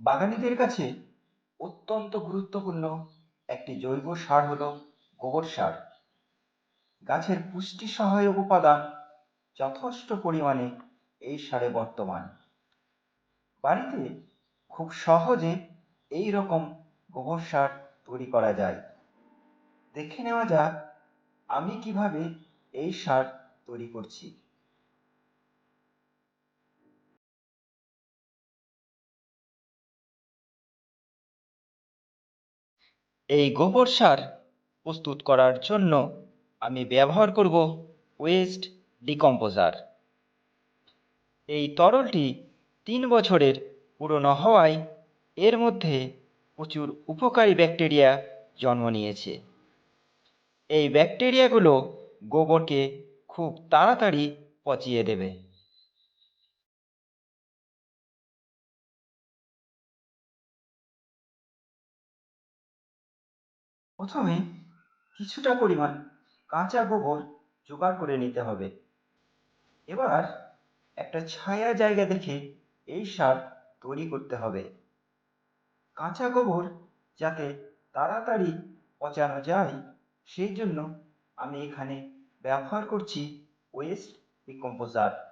বাগানীদের কাছে অত্যন্ত গুরুত্বপূর্ণ একটি জৈব সার হলো গোবর সার। গাছের পুষ্টি সহায়ক উপাদান যথেষ্ট পরিমাণে এই সারে বর্তমান। বাড়িতে খুব সহজে এই রকম গোবর সার তৈরি করা যায়। দেখে নেওয়া যাক আমি কীভাবে এই সার তৈরি করছি। এই গোবর সার প্রস্তুত করার জন্য আমি ব্যবহার করব ওয়েস্ট ডিকম্পোজার এই তরলটি তিন বছরের পুরনো হওয়ায় এর মধ্যে প্রচুর উপকারী ব্যাকটেরিয়া জন্ম নিয়েছে। এই ব্যাকটেরিয়াগুলো গোবরকে খুব তাড়াতাড়ি পচিয়ে দেবে। প্রথমে কিছুটা পরিমাণ কাঁচা গোবর জোগাড় করে নিতে হবে। এবার একটা ছায়া জায়গা দেখে এই সার তৈরি করতে হবে। কাঁচা গোবর যাতে তাড়াতাড়ি পচানো যায়, সেই জন্য আমি এখানে ব্যবহার করছি ওয়েস্ট ডিকম্পোজার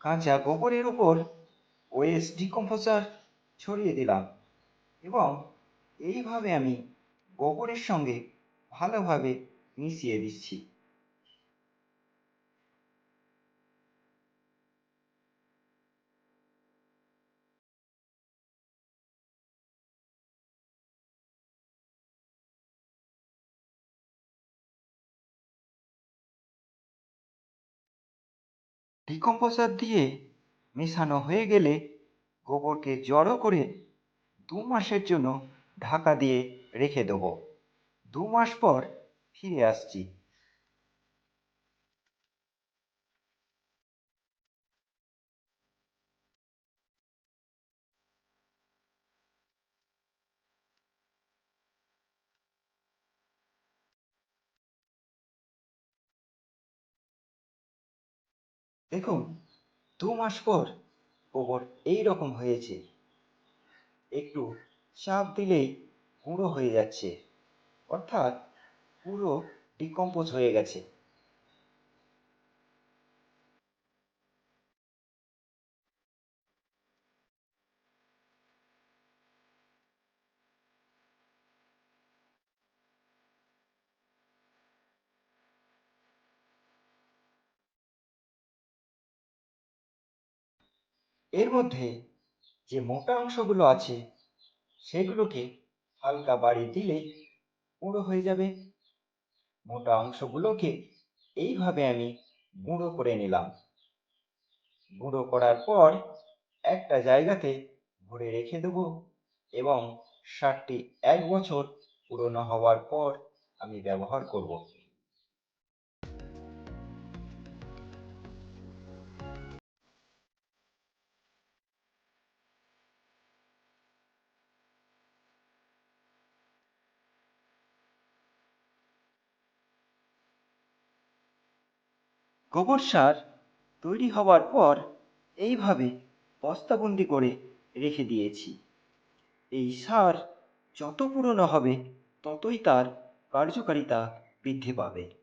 কাঁচা গোবরের উপর ওএস ডিকম্পোজার ছড়িয়ে দিলাম এবং এইভাবে আমি গোবরের সঙ্গে ভালোভাবে মিশিয়ে দিচ্ছি। ডিকম্পোজার দিয়ে মেশানো হয়ে গেলে গোবরকে জড়ো করে দু মাসের জন্য ঢাকা দিয়ে রেখে দেবো। দু মাস পর ফিরে আসছি। দেখুন, দু মাস পর গোবর এই রকম হয়েছে। একটু চাপ দিলেই গুঁড়ো হয়ে যাচ্ছে। অর্থাৎ পুরো ডিকম্পোজ হয়ে গেছে। এর মধ্যে যে মোটা অংশগুলো আছে, সেগুলোকে হালকা বাড়ি দিলে গুঁড়ো হয়ে যাবে। মোটা অংশগুলোকে এইভাবে আমি গুঁড়ো করে নিলাম। গুঁড়ো করার পর একটা জায়গাতে ভরে রেখে দেবো এবং সারটি এক বছর পুরনো হওয়ার পর আমি ব্যবহার করব। গোবর সার তৈরি হওয়ার পর এইভাবে বস্তাবন্দি করে রেখে দিয়েছি। এই সার যত পুরনো হবে, ততই তার কার্যকারিতা বৃদ্ধি পাবে।